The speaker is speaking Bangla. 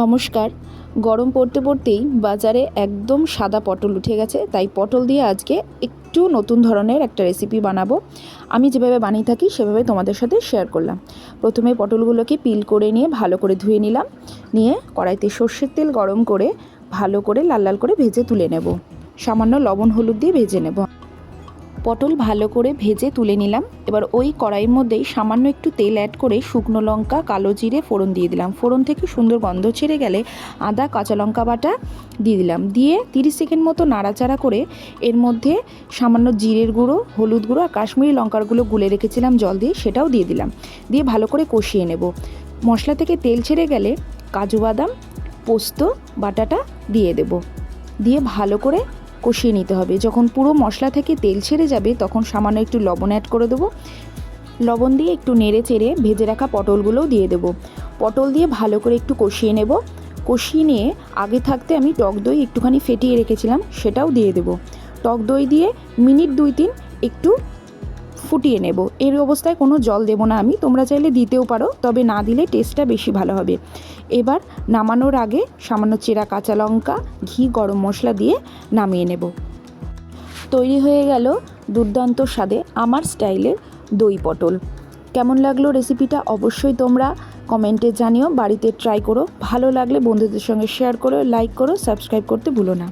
নমস্কার। গরম পড়তে পড়তেই বাজারে একদম সাদা পটল উঠে গেছে, তাই পটল দিয়ে আজকে একটু নতুন ধরনের একটা রেসিপি বানাবো। আমি যেভাবে বানিয়ে থাকি, সেভাবে তোমাদের সাথে শেয়ার করলাম। প্রথমে পটলগুলোকে পিল করে নিয়ে ভালো করে ধুয়ে নিলাম। নিয়ে কড়াইতে সর্ষের তেল গরম করে ভালো করে লাল লাল করে ভেজে তুলে নেব। সামান্য লবণ হলুদ দিয়ে ভেজে নেব। পটল ভালো করে ভেজে তুলে নিলাম। এবার ওই কড়াইয়ের মধ্যেই সামান্য একটু তেল অ্যাড করে শুকনো লঙ্কা, কালো জিরে, ফোড়ন দিয়ে দিলাম। ফোড়ন থেকে সুন্দর গন্ধ ছেড়ে গেলে আদা, কাঁচা লঙ্কা বাটা দিয়ে দিলাম। দিয়ে তিরিশ সেকেন্ড মতো নাড়াচাড়া করে এর মধ্যে সামান্য জিরের গুঁড়ো, হলুদ গুঁড়ো আর কাশ্মীরি লঙ্কারগুলো গুলে রেখেছিলাম জল দিয়ে, সেটাও দিয়ে দিলাম। দিয়ে ভালো করে কষিয়ে নেব। মশলা থেকে তেল ছেড়ে গেলে কাজু বাদাম, পোস্ত, বাটাটা দিয়ে দেব। দিয়ে ভালো করে কষিয়ে নিতে হবে। যখন পুরো মশলা থেকে তেল ছেড়ে যাবে, তখন সামান্য একটু লবণ অ্যাড করে দেবো। লবণ দিয়ে একটু নেড়ে চেড়ে ভেজে রাখা পটলগুলোও দিয়ে দেবো। পটল দিয়ে ভালো করে একটু কষিয়ে নেব। কষিয়ে নিয়ে আগে থাকতে আমি টক দই একটুখানি ফেটিয়ে রেখেছিলাম, সেটাও দিয়ে দেবো। টক দই দিয়ে মিনিট দুই তিন একটু ফুটিয়ে নেব। এর অবস্থায় কোনো জল দেবো না আমি। তোমরা চাইলে দিতেও পারো, তবে না দিলে টেস্টটা বেশি ভালো হবে। এবার নামানোর আগে সামান্য চেরা কাঁচা লঙ্কা, ঘি, গরম মশলা দিয়ে নামিয়ে নেব। তৈরি হয়ে গেল দুর্দান্ত স্বাদে আমার স্টাইলের দই পটল। কেমন লাগল রেসিপিটা অবশ্যই তোমরা কমেন্টে জানিও। বাড়িতে ট্রাই করো। ভালো লাগলে বন্ধুদের সঙ্গে শেয়ার করো, লাইক করো, সাবস্ক্রাইব করতে ভুলো না।